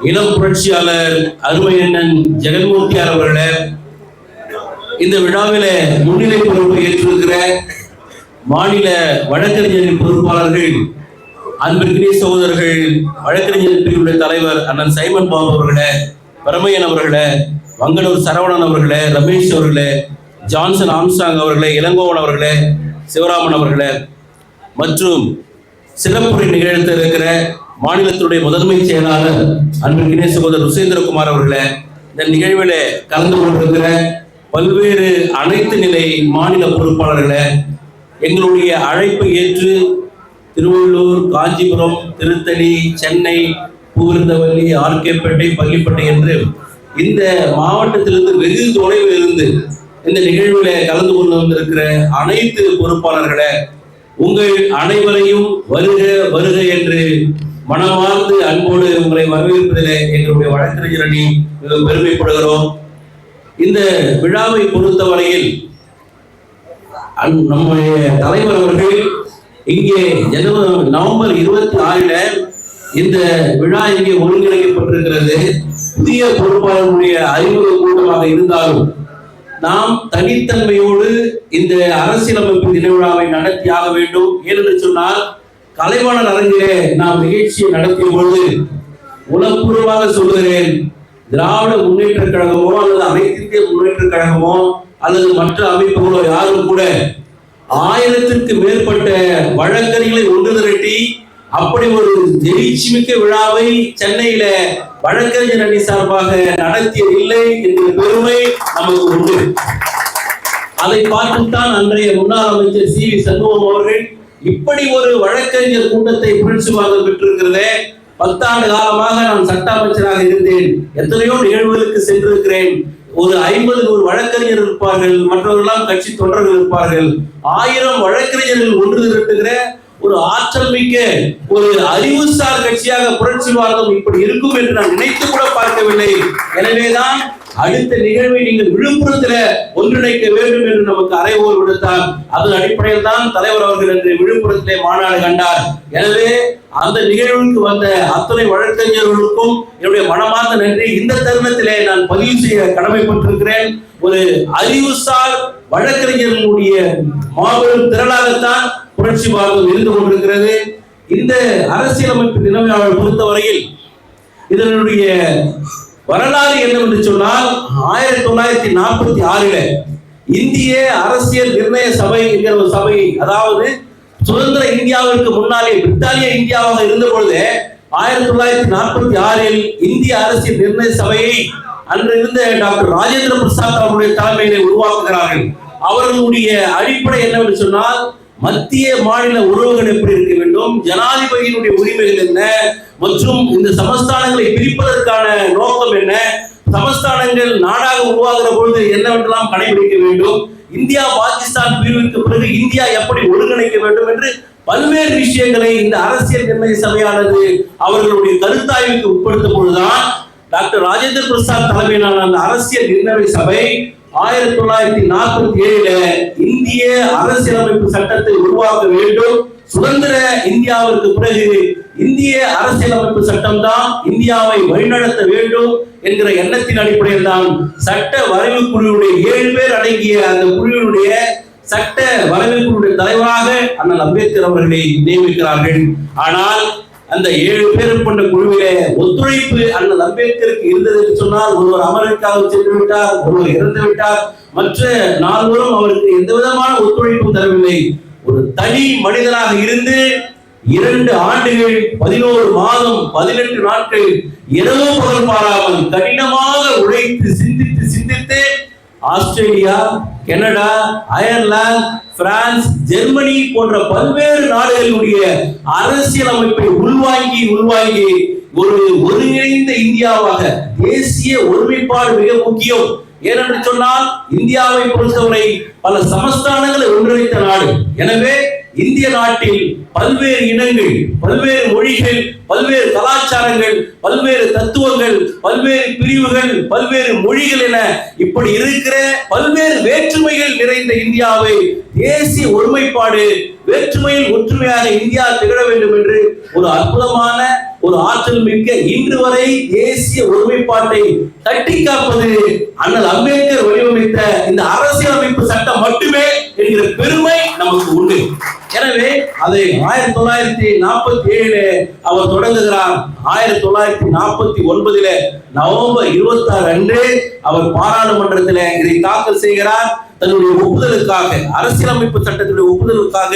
இளம் புரட்சியாளர் அருமையண்ணன் ஜெகன்மூர்த்தியார் அவர்களே இந்த விழாவில முன்னிலை பொறுப்பு ஏற்றிருக்கிற மாநில வழக்கறிஞரின் பொறுப்பாளர்கள் அன்பிற்கிரிய சகோதரர்கள் வழக்கறிஞர் பிரிவுடைய தலைவர் அண்ணன் சைமன் பாபு அவர்களே பரமையன் அவர்களே வங்கனூர் சரவணன் அவர்களே ரமேஷ் அவர்களே ஜான்சன் ஆம்சாங் அவர்களே இளங்கோவன் அவர்களே சிவராமன் அவர்களே மற்றும் சிறப்புரை நிகழ்த்த இருக்கிற மாநிலத்தினுடைய முதன்மை செயலாளர் அன்பிற்கினே சகோதரர் ருசேந்திரகுமார் அவர்களை இந்த நிகழ்வில் கலந்து கொண்டிருக்கிற பல்வேறு அனைத்து நிலை மாநில பொறுப்பாளர்களை எங்களுடைய அழைப்பை ஏற்று திருவள்ளூர் காஞ்சிபுரம் திருத்தணி சென்னை பூவிருந்தவல்லி ஆர்கேப்பேட்டை பள்ளிப்பட்டை என்று இந்த மாவட்டத்திலிருந்து வெகு தொலைவில் இருந்து இந்த நிகழ்வில் கலந்து கொண்டு வந்திருக்கிற அனைத்து பொறுப்பாளர்களை உங்கள் அனைவரையும் வருக வருக என்று மனமார்ந்து அன்போடு உங்களை வரவேற்பதிலே எங்களுடைய வழக்கறிஞர் அணி மிகவும் பெருமைப்படுகிறோம். இந்த விழாவை பொறுத்தவரையில் நம்முடைய தலைவர் அவர்கள் இங்கே ஜனவரி நவம்பர் இருபத்தி ஆறில இந்த விழா இங்கே ஒருங்கிணைக்கப்பட்டிருக்கிறது. புதிய பொறுப்பாளர்களுடைய அறிமுக கூட்டமாக இருந்தாலும் நாம் தனித்தன்மையோடு இந்த அரசியலமைப்பு தின விழாவை நடத்தியாக வேண்டும். ஏனென்று சொன்னால் கலைவாணன் அரங்கிலே நாம் நிகழ்ச்சியை நடத்திய பொழுது உளப்பூர்வமாக சொல்கிறேன் திராவிட முன்னேற்ற கழகமோ அல்லது அனைத்து இந்திய முன்னேற்ற கழகமோ அல்லது மற்ற அமைப்புகளோ யாரும் கூட ஆயிரத்திற்கு மேற்பட்ட வழக்கறிஞர்களை ஒன்று திரட்டி அப்படி ஒரு எழுச்சி மிக்க விழாவை சென்னையில வழக்கறிஞர் அணி சார்பாக நடத்தியதில்லை என்கிற பெருமை நமக்கு உண்டு. அதை பார்த்துத்தான் அன்றைய முன்னாள் அமைச்சர் சி வி சண்முகம் அவர்கள் இப்படி ஒரு வழக்கறிஞர் கூட்டத்தை புரட்சிவாதம் பெற்றிருக்கிறதே பத்தாண்டு காலமாக நான் சட்ட அமைச்சராக இருந்தேன். எத்தனையோ நிகழ்வுகளுக்கு சென்றிருக்கிறேன். ஒரு ஐம்பது ஒரு வழக்கறிஞர் இருப்பார்கள் மற்றவர்களெல்லாம் கட்சி தொண்டர்கள் இருப்பார்கள். ஆயிரம் வழக்கறிஞர்கள் ஒன்று திரட்டுகிற ஒரு ஆற்றல் மிக்க ஒரு அறிவுசார் கட்சியாக புரட்சி புரட்சிவாதம் இப்படி இருக்கும் என்று நான் நினைத்து கூட பார்க்கவில்லை. எனவேதான் அடுத்த நிகழ்வை நீங்கள் விழுப்புரத்துல ஒன்றிணைக்க வேண்டும் என்று நமக்கு அறைவோர் விடுத்தார் அதன் அடிப்படையில் தான் தலைவர் அவர்கள் என்று விழுப்புரத்திலே மாநாடு கண்டார். எனவே அந்த நிகழ்வுக்கு வந்த அத்தனை வழக்கறிஞர்களுக்கும் என்னுடைய மனமார்ந்த நன்றி. இந்த தருணத்திலே நான் பதிவு செய்ய கடமைப்பட்டிருக்கிறேன். ஒரு அறிவுசார் வழக்கறிஞர்களுடைய மாபெரும் திரளாகத்தான் புரட்சி பாரதம் இருந்து கொண்டிருக்கிறது. இந்த அரசியலமைப்பு தின பொறுத்தவரையில் இதனுடைய வரலாறு என்னவென்று சொன்னால் ஆயிரத்தி தொள்ளாயிரத்தி நாற்பத்தி ஆறில் இந்திய அரசியல் நிர்ணய சபை என்கிற ஒரு சபை அதாவது சுதந்திர இந்தியாவிற்கு முன்னாலே பிரித்தானிய இந்தியாவாக இருந்த பொழுது ஆயிரத்தி தொள்ளாயிரத்தி நாற்பத்தி ஆறில் இந்திய அரசியல் நிர்ணய சபையை அன்று இருந்த டாக்டர் ராஜேந்திர பிரசாத் அவருடைய தலைமையிலே உருவாக்குகிறார்கள். அவர்களுடைய அடிப்படை என்னவென்று சொன்னால் மத்திய மாநில உறவுகள் எப்படி இருக்க வேண்டும் ஜனாதிபதியினுடைய உரிமைகள் என்ன மற்றும் இந்த சமஸ்தானங்களை பிரிப்பதற்கான நோக்கம் என்ன சமஸ்தானங்கள் நாடாக உருவாகிற பொழுது என்னவென்றெல்லாம் கடைபிடிக்க வேண்டும் இந்தியா பாகிஸ்தான் பிரிவிற்கு பிறகு இந்தியா எப்படி ஒருங்கிணைக்க வேண்டும் என்று பல்வேறு விஷயங்களை இந்த அரசியல் நிர்ணய சபையானது அவர்களுடைய கருத்தாய்வுக்கு உட்படுத்தும் பொழுதுதான் டாக்டர் ராஜேந்திர பிரசாத் தலைமையிலான அந்த அரசியல் நிர்ணய சபை ஆயிரத்தி தொள்ளாயிரத்தி நாற்பத்தி ஏழுல இந்திய அரசியலமைப்பு சட்டத்தை உருவாக்க வேண்டும். சுதந்திர இந்தியாவிற்கு பிறகு இந்திய அரசியலமைப்பு சட்டம் தான் இந்தியாவை வழிநடத்த வேண்டும் என்கிற எண்ணத்தின் அடிப்படையில் தான் சட்ட வரைவு குழுவுடைய ஏழு பேர் அடங்கிய அந்த குழுவினுடைய சட்ட வரைவு குழுவுடைய தலைவராக அண்ணல் அம்பேத்கர் அவர்களை நியமிக்கிறார்கள். ஆனால் அந்த ஏழு பேரும் கொண்ட குழுவிலே ஒத்துழைப்பு அண்ணல் அம்பேத்கருக்கு இருந்தது என்று சொன்னால் ஒருவர் அமெரிக்காவுக்கு சென்று விட்டார் ஒருவர் இறந்து விட்டார். மற்ற நால்வரும் அவருக்கு எந்த விதமான ஒத்துழைப்பும் தரவில்லை. ஒரு தனி மனிதனாக இருந்து இரண்டு ஆண்டுகள் பதினோரு மாதம் பதினெட்டு நாட்கள் இரவு பகல் பாராமல் கடினமாக உழைத்து Australia Canada Ireland France Germany போன்ற பல்வேறு நாடுகளுடைய அரசியலமைப்பை உள்வாங்கி உள்வாங்கி ஒரு ஒருங்கிணைந்த இந்தியாவாக தேசிய ஒருமைப்பாடு மிக முக்கியம். ஏனென்று சொன்னால் இந்தியாவை பொறுத்தவரை பல சமஸ்தானங்களை ஒன்றிணைத்த நாடு. எனவே இந்திய நாட்டில் பல்வேறு இனங்கள் பல்வேறு மொழிகள் பல்வேறு கலாச்சாரங்கள் பல்வேறு தத்துவங்கள் பல்வேறு பிரிவுகள் பல்வேறு மொழிகள் என இப்படி இருக்கிற பல்வேறு வேற்றுமைகள் நிறைந்த இந்தியாவை தேசிய ஒருமைப்பாடு வேற்றுமையில் ஒற்றுமையாக இந்தியா திகழ வேண்டும் என்று ஒரு அற்புதமான ஒரு ஆற்றல் மிக்க இன்று வரை தேசிய ஒருமைப்பாட்டை தட்டி காப்பது அண்ணல் அம்பேத்கர் வடிவமைத்த இந்த அரசியலமைப்பு சட்டம் மட்டுமே என்கிற பெருமை நமக்கு உண்டு. எனவே அதை ஆயிரத்தி தொள்ளாயிரத்தி நாற்பத்தி ஏழு அவர் தொடங்குகிறார். ஆயிரத்தி தொள்ளாயிரத்தி நாற்பத்தி ஒன்பதுல நவம்பர் இருபத்தி ஆறு அன்று அவர் பாராளுமன்றத்தில் இதை தாக்கல் செய்கிறார். தன்னுடைய ஒப்புதலுக்காக அரசியலமைப்பு சட்டத்தினுடைய ஒப்புதலுக்காக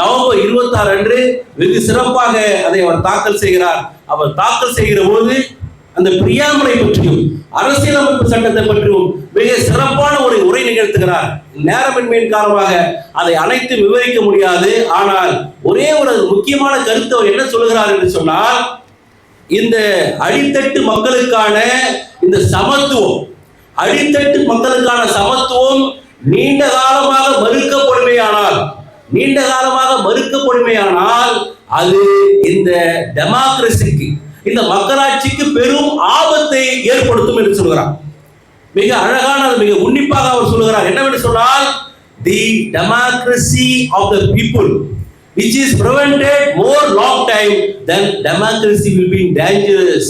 நவம்பர் இருபத்தி ஆறு அன்று வெகு சிறப்பாக அதை அவர் தாக்கல் செய்கிறார். அவர் தாக்கல் செய்கிற போது அந்த பிரியாமலை பற்றியும் அரசியலமைப்பு சட்டத்தை பற்றியும் மிக சிறப்பான ஒரு உரை நிகழ்த்துகிறார். நேரமின்மையின் காரணமாக அதை அனைத்து விவரிக்க முடியாது. ஆனால் ஒரே ஒரு முக்கியமான கருத்து அவர் என்ன சொல்லுகிறார் என்று சொன்னால் இந்த அடித்தட்டு மக்களுக்கான இந்த சமத்துவம் அடித்தட்டு மக்களுக்கான சமத்துவம் நீண்ட காலமாக மறுக்கப்படுமையானால் நீண்ட காலமாக மறுக்கப்படுமையானால் அது இந்த டெமோக்ரஸிக்கு இந்த மக்களாட்சிக்கு பெரும் ஆபத்தை ஏற்படுத்தும் என்று சொல்கிறார். மிக அழகான மிக உன்னிப்பாக அவர் சொல்லுகிறார். என்னவென்று சொன்னால் the democracy of the people which is prevented more long time then democracy will be dangerous.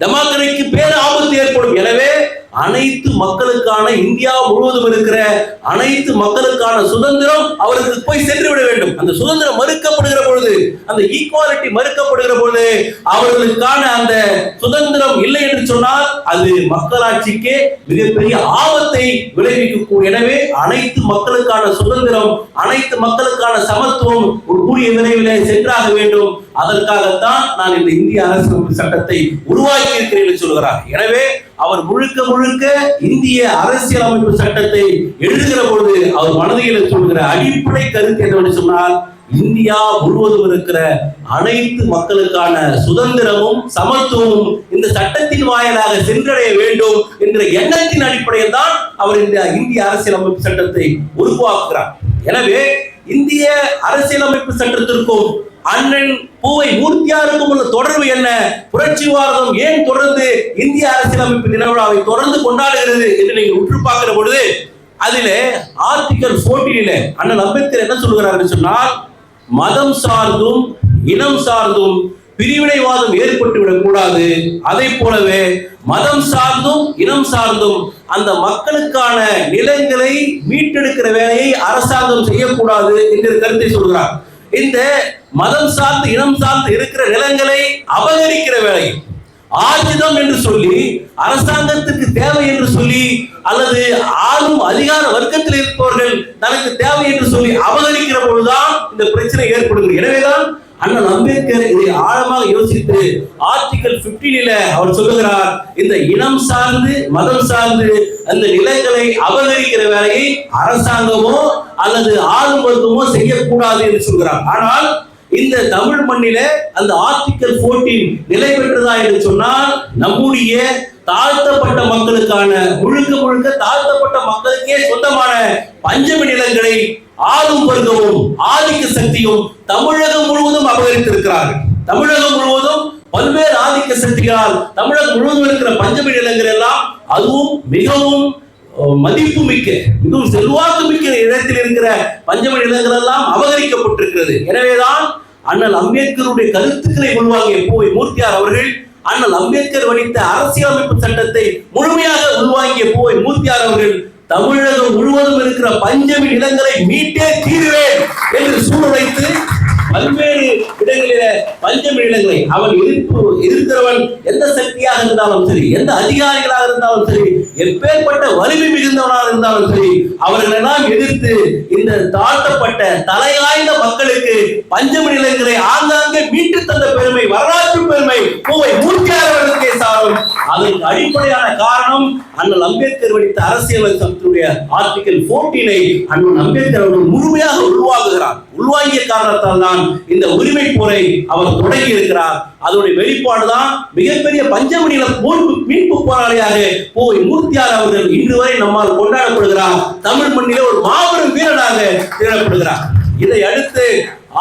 டெமோக்ரஸிக்கு பேர் ஆபத்து ஏற்படும். எனவே அனைத்து மக்களுக்கான இந்தியா முழுவதும் இருக்கிற அனைத்து மக்களுக்கான சுதந்திரம் அவருக்கு போய் சென்று விட வேண்டும். அந்த சுதந்திரம் மறுக்கப்படுகிற பொழுது அந்த ஈக்குவாலிட்டி மறுக்கப்படுகிற பொழுது அவர்களுக்கான அந்த சுதந்திரம் இல்லை என்று சொன்னால் அது மக்களாட்சிக்கே மிகப்பெரிய ஆபத்தை விளைவிக்கக்கூடும் எனவே அனைத்து மக்களுக்கான சுதந்திரம் அனைத்து மக்களுக்கான சமத்துவம் ஒரு கூடிய விரைவில் சென்றாக வேண்டும். அதற்காகத்தான் நான் இந்த இந்திய அரசியலமைப்பு சட்டத்தை உருவாக்கி இருக்கிறேன் என்று சொல்கிறார் எனவே அவர் முழுக்க முழுக்க இந்திய அரசியலமைப்பு சட்டத்தை எழுதுகிற பொழுது அவர் மனதில் சொல்கிற அடிப்படை கருத்து என்னவென்று சொன்னால் இந்தியா முழுவதும் இருக்கிற அனைத்து மக்களுக்கான சுதந்திரமும் சமத்துவமும் இந்த சட்டத்தின் வாயிலாக சென்றடைய வேண்டும் என்ற எண்ணத்தின் அடிப்படையில் தான் அவர் இந்த இந்திய அரசியலமைப்பு சட்டத்தை உருவாக்குகிறார். எனவே இந்திய அரசியலமைப்பு சட்டத்திற்கும் அண்ணன் பூவை மூர்த்தியாருக்கும் உள்ள தொடர்பு என்ன? புரட்சி பாரதம் ஏன் தொடர்ந்து இந்திய அரசியலமைப்பு தின விழாவை தொடர்ந்து கொண்டாடுகிறது என்று நீங்கள் உற்று பார்க்கிற பொழுது அதிலே ஆர்டிகல் போர்டீன்ல அண்ணன் அம்பேத்கர் என்ன சொல்கிறார் சொன்னால் மதம் சார்ந்தும் இனம் சார்ந்தும் பிரிவினைவாதம் ஏற்பட்டு விடக்கூடாது. அதை போலவே மதம் சார்ந்தும் இனம் சார்ந்தும் அந்த மக்களுக்கான நிலங்களை மீட்டெடுக்கிற வேலையை அரசாங்கம் செய்யக்கூடாது என்கிற கருத்தை சொல்கிறார். இந்த மதம் சார்ந்து இனம் சார்ந்து இருக்கிற நிலங்களை அபகரிக்கிற வேலை. ஆயுதம் என்று சொல்லி அரசாங்கத்துக்கு தேவை என்று சொல்லி அல்லது ஆளும் அதிகார வர்க்கத்தில் இருப்பவர்கள் தனக்கு தேவை என்று சொல்லி அபகரிக்கிற பொழுதுதான் இந்த பிரச்சனை ஏற்படுகிறது. எனவேதான் அண்ணன் அம்பேத்கர் இதை ஆழமாக யோசித்து ஆர்டிகல் 15 அவர் சொல்லுகிறார் இந்த இனம் சார்ந்து மதம் சார்ந்து அந்த நிலங்களை அபகரிக்கிற வேலையை அரசாங்கமோ அல்லது ஆளும் வர்க்கமோ செய்யக்கூடாது என்று சொல்கிறார். ஆனால் இந்த தமிழ் மண்ணில அந்த ஆர்டிகல் 14 நிலை பெற்றதா என்று சொன்னால் நம்முடைய தாழ்த்தப்பட்ட மக்களுக்கான முழுக்க முழுக்க தாழ்த்தப்பட்ட மக்களுக்கே சொந்தமான பஞ்சமி நிலங்களை ஆளும் வர்க்கமும் ஆதிக்க சக்தியும் தமிழகம் முழுவதும் அபகரித்திருக்கிறார்கள். தமிழகம் முழுவதும் பல்வேறு ஆதிக்க சக்திகளால் தமிழகம் முழுவதும் இருக்கிற பஞ்சமி நிலங்கள் எல்லாம் அதுவும் மிகவும் மதிப்பு மிக்க மிகவும் செல்வாக்கு மிக்க இடத்தில் இருக்கிற பஞ்சமி நிலங்கள் எல்லாம் அபகரிக்கப்பட்டிருக்கிறது. எனவேதான் அண்ணல் அம்பேத்கருடைய கருத்துக்களை உள்வாங்கிய போய் மூர்த்தியார் அவர்கள் அண்ணல் அம்பேத்கர் வடித்த அரசியலமைப்பு சட்டத்தை முழுமையாக உள்வாங்கிய போய் மூர்த்தியார் அவர்கள் தமிழகம் முழுவதும் இருக்கிற பஞ்சமி நிலங்களை மீட்டே தீருவேன் என்று சூழ்நிலைத்து பல்வேறு இடங்களில பஞ்சமி நிலங்களை அவன் எதிர்ப்பு எதிர்க்கிறவன் எந்த சக்தியாக இருந்தாலும் சரி எந்த அதிகாரிகளாக இருந்தாலும் சரி எப்பேற்பட்ட வலிமை மிகுந்தவனாக இருந்தாலும் சரி அவர்களெல்லாம் எதிர்த்து இந்த தாழ்த்தப்பட்ட தலையாய்ந்த மக்களுக்கு பஞ்சமி நிலங்களை ஆங்காங்கே மீட்டு தந்த பெருமை வரலாற்று பெருமை பூவை மூச்சாரவர்களுக்கு சாரும் அதற்கு அடிப்படையான காரணம் அண்ணன் அம்பேத்கர் வடித்த அரசியல் ஆர்டிகல் போர்டீனை அண்ணன் அம்பேத்கர் அவர்கள் முழுமையாக உருவாகுகிறார் உள்வாங்கிய காரணத்தால் தான் இந்த உரிமை போரை அவர் தொடங்கி இருக்கிறார் அதனுடைய வெளிப்பாடு தான் மிகப்பெரிய பஞ்சமணியில போர்ப்பு மீட்பு போராளியாக போய் மூர்த்தியார் அவர்கள் இன்று வரை நம்மால் கொண்டாடப்படுகிறார். தமிழ் மண்ணிலே ஒரு மாபெரும் வீரனாக திகழப்படுகிறார். இதை அடுத்து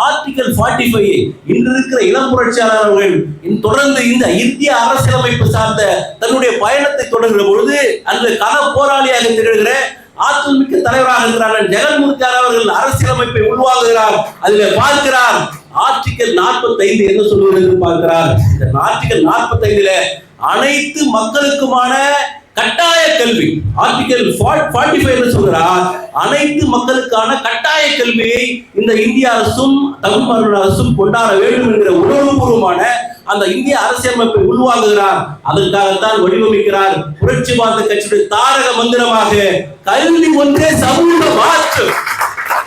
ஆர்டிகல் 45 இன்று இருக்கிற இளம் புரட்சியாளர்கள் தொடர்ந்து இந்த இந்திய அரசியலமைப்பு சார்ந்த தன்னுடைய பயணத்தை தொடங்குகிற பொழுது அந்த கள போராளியாக திகழ்கிற ஆற்றல் மிக்க தலைவராக இருக்கிறார் ஜெகன்மூர்த்தியார் அவர்கள் அரசியலமைப்பை உருவாகுகிறார் அதில் பார்க்கிறார். ஆர்டிகல் 45 என்ன சொல்லுவது என்று பார்க்கிறார். இந்த ஆர்டிகல் 45 அனைத்து மக்களுக்குமான கட்டாய கல்வி. ஆர்டிகல் சொல்கிறார் அனைத்து மக்களுக்கான கட்டாய கல்வியை இந்த இந்திய அரசும் தமிழ் அரசும் கொண்டாட வேண்டும் என்கிற உணர்வுபூர்வமான அந்த இந்திய அரசியலமைப்பை உருவாக்குகிறார் அதற்காகத்தான் வடிவமைக்கிறார். புரட்சி பாரத கட்சியுடைய தாரக மந்திரமாக கல்வி ஒன்றே சமூக மாற்றம்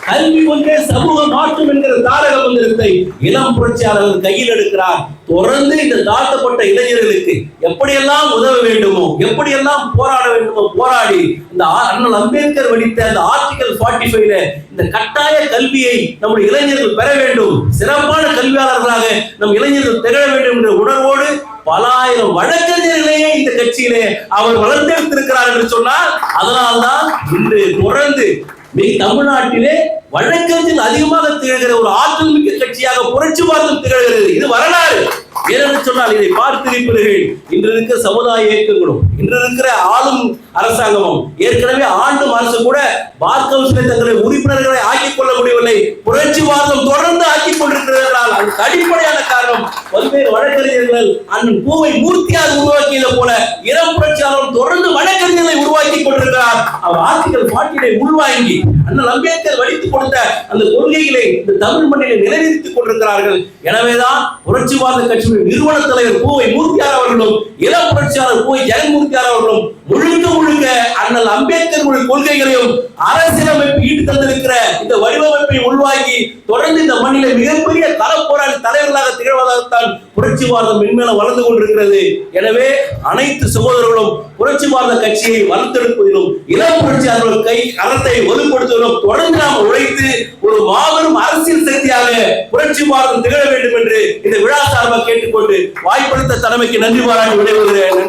கல்வி ஒன்றே சமூக மாற்றம் என்கிற தாரக மந்திரத்தை இளம் புரட்சியாளர்கள் கையில் எடுக்கிறார். தொடர்ந்து இந்த தாழ்த்தப்பட்ட இளைஞர்களுக்கு எப்படியெல்லாம் உதவ வேண்டுமோ எப்படியெல்லாம் போராட வேண்டுமோ போராடி இந்த அண்ணல் அம்பேத்கர் வடித்த அந்த ஆர்டிகல் 45 ஃபைவ்ல இந்த கட்டாய கல்வியை நம்முடைய இளைஞர்கள் பெற வேண்டும். சிறப்பான கல்வியாளர்களாக நம் இளைஞர்கள் திகழ வேண்டும் என்ற உணர்வோடு பல ஆயிரம் வழக்கறிஞர்களையே இந்த கட்சியிலே அவர் வளர்த்தெடுத்திருக்கிறார் என்று சொன்னால் அதனால்தான் இன்று தொடர்ந்து தமிழ்நாட்டிலே வழக்கத்தில் அதிகமாக திகழ்கிற ஒரு ஆற்றல் மிக்க கட்சியாக புரட்சி பாரதம் திகழ்கிறது. இது வரலாறு. ஏனென்று சொன்னால் இதை பார்த்திருப்பீர்கள். இன்று இருக்கிற சமுதாய இயக்கங்களும் இன்று இருக்கிற ஆளும் அரசாங்கமும் ஏற்கனவே ஆண்டும் அரசு கூட பார் கவுன்சிலை தங்களை உறுப்பினர்களை ஆக்கிக் கொள்ள முடியவில்லை. புரட்சி பாரதம் தொடர்ந்து ஆக்கிக் கொண்டிருக்கிறார்கள் அதுக்கு அடிப்படையான காரணம் பல்வேறு வழக்கறிஞர்கள் அண்ணன் பூவை மூர்த்தியாக உருவாக்கியது போல இளம் புரட்சியாளரும் தொடர்ந்து அவர் ஆர்டிகல் பாட்டினை உள்வாங்கி அண்ணல் அம்பேத்கர் வடித்துக் கொடுத்த அந்த கொள்கைகளை இந்த தமிழ் மண்ணிலே நிலைநிறுத்திக் கொண்டிருக்கிறார்கள். எனவேதான் புரட்சிவாத கட்சியின் நிறுவன தலைவர் பூவை மூர்த்தியார் அவர்களும் இள புரட்சியாளர் பூவை ஜெகன்மூர்த்தியார் அவர்களும் முழுக்க முழுக்க அண்ணல் அம்பேத்கர் கொள்கைகளையும் அரசியலமைப்பு ஈட்டு தந்திருக்கிற இந்த வடிவமைப்பை உள்வாங்கி தொடர்ந்து இந்த மண்ணிலே மிகப்பெரிய போராளி தலைவர்களாக திகழ்வதாகத்தான் புரட்சி பாரதம் மென்மேல வளர்ந்து கொண்டிருக்கிறது. எனவே அனைத்து சகோதரர்களும் புரட்சி பாரத கட்சியை வளர்த்தெடுப்பதிலும் இளம் புரட்சியாளர்கள் கை கரத்தை வலுப்படுத்துவதிலும் தொடர்ந்து நாம் உழைத்து ஒரு மாபெரும் அரசியல் சக்தியாக புரட்சி பாரதம் திகழ வேண்டும் என்று இந்த விழா சார்பாக கேட்டுக்கொண்டு வாய்ப்பளித்த தலைமைக்கு நன்றி பாராட்டி விடைபெறுகிறேன்.